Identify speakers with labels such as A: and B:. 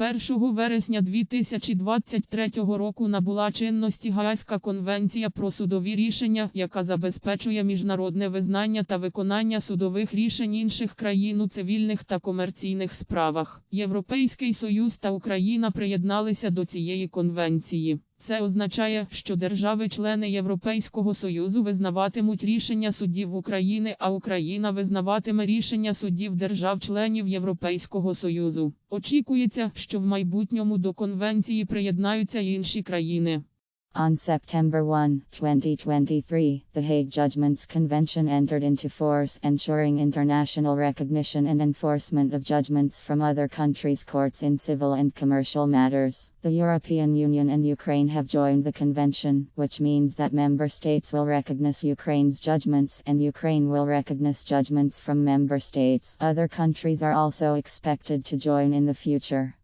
A: 1 вересня 2023 року набула чинності Гаазька конвенція про судові рішення, яка забезпечує міжнародне визнання та виконання судових рішень інших країн у цивільних та комерційних справах. Європейський Союз та Україна приєдналися до цієї конвенції. Це означає, що держави-члени Європейського Союзу визнаватимуть рішення суддів України, а Україна визнаватиме рішення судів держав-членів Європейського Союзу. Очікується, що в майбутньому до конвенції приєднаються інші країни.
B: On September 1, 2023, the Hague Judgments Convention entered into force, ensuring international recognition and enforcement of judgments from other countries' courts in civil and commercial matters. The European Union and Ukraine have joined the convention, which means that member states will recognize Ukraine's judgments and Ukraine will recognize judgments from member states. Other countries are also expected to join in the future.